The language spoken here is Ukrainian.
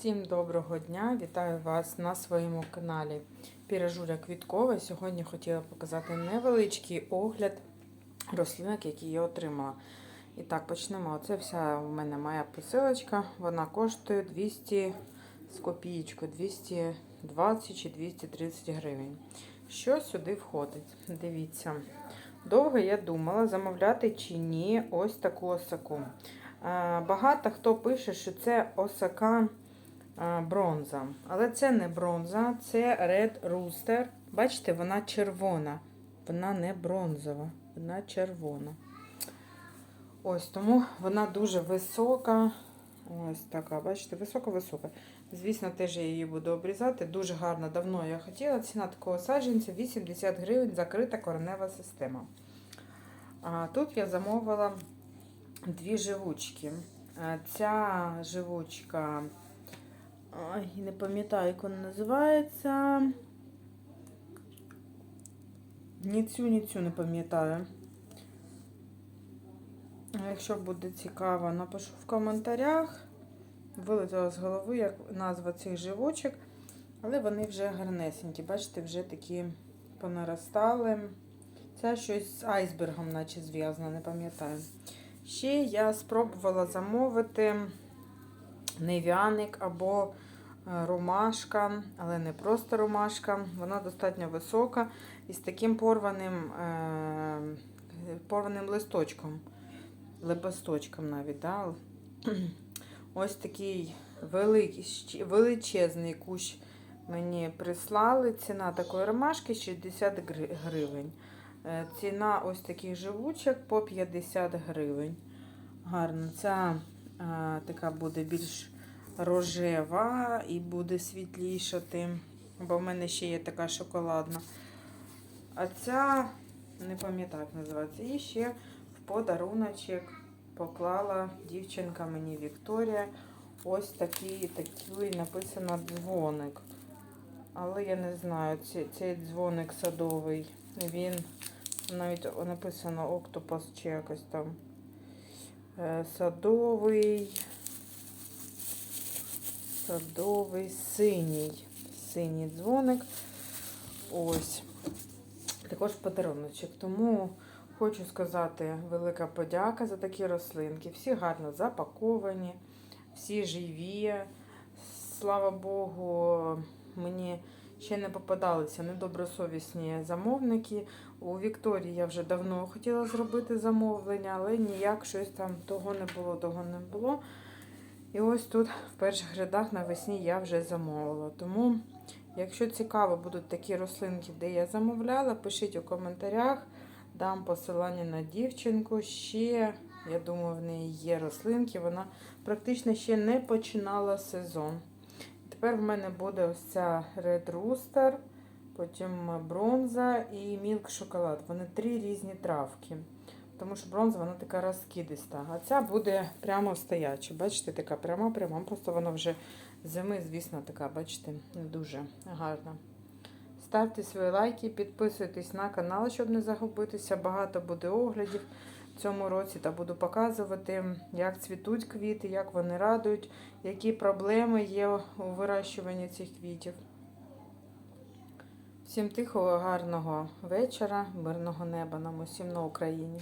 Всім доброго дня! Вітаю вас на своєму каналі Піражуля Квіткова. Сьогодні хотіла показати невеличкий огляд рослинок, які я отримала. І так, почнемо. Оце вся у мене моя посилочка. Вона коштує 200 з копієчкою, 220 чи 230 гривень. Що сюди входить? Дивіться. Довго я думала, замовляти чи ні ось таку осаку. Е, Багато хто пише, що це осака бронза. Але це не бронза, це Red Rooster. Бачите, вона червона. Вона не бронзова, вона червона. Ось тому вона дуже висока. Ось така, бачите, висока-висока. Звісно, теж я її буду обрізати. Дуже гарно, давно я хотіла. Ціна такого саджанця 80 гривень, закрита коренева система. А тут я замовила дві живучки. Ця живучка, ой, не пам'ятаю, як вона називається. Ні цю, ні цю не пам'ятаю. Якщо буде цікаво, напишу в коментарях. Вилетіла з голови як назва цих живочок, але вони вже гарнесенькі. Бачите, вже такі понаростали. Це щось з айсбергом, наче зв'язано, не пам'ятаю. Ще я спробувала замовити нев'яник або е, ромашка, але не просто ромашка. Вона достатньо висока і з таким порваним, е, порваним листочком. Лепесточком навіть. Да? Ось такий великий, величезний кущ мені прислали. Ціна такої ромашки 60 гривень. Е, Ціна ось таких живучок по 50 гривень. Гарно. Ця така буде більш рожева і буде світлішати, бо в мене ще є така шоколадна. А ця, не пам'ятаю, як називається, і ще в подаруночок поклала дівчинка мені Вікторія. Ось такий, такий написано дзвоник. Але я не знаю, цей, цей дзвоник садовий. Він навіть написано Октопус чи якось там. Е, Садовий. Садовий синій. Синій дзвоник. Ось. Також подаруночок. Тому хочу сказати велика подяка за такі рослинки. Всі гарно запаковані, всі живі. Слава Богу, мені ще не попадалися недобросовісні замовники. У Вікторії я вже давно хотіла зробити замовлення, але ніяк щось там того не було, того не було. І ось тут в перших рядах навесні я вже замовила. Тому, якщо цікаво будуть такі рослинки, де я замовляла, пишіть у коментарях, дам посилання на дівчинку. Ще, я думаю, в неї є рослинки, вона практично ще не починала сезон. Тепер в мене буде ось ця Red Rooster, потім бронза і мілк шоколад. Вони три різні травки. Тому що бронза вона така розкидиста. А ця буде прямо стояча. Бачите, така пряма-пряма. Просто вона вже зими, звісно, така, бачите, не дуже гарна. Ставте свої лайки, підписуйтесь на канал, щоб не загубитися. Багато буде оглядів цьому році та буду показувати, як цвітуть квіти, як вони радують, які проблеми є у вирощуванні цих квітів. Всім тихого, гарного вечора, мирного неба нам усім на Україні.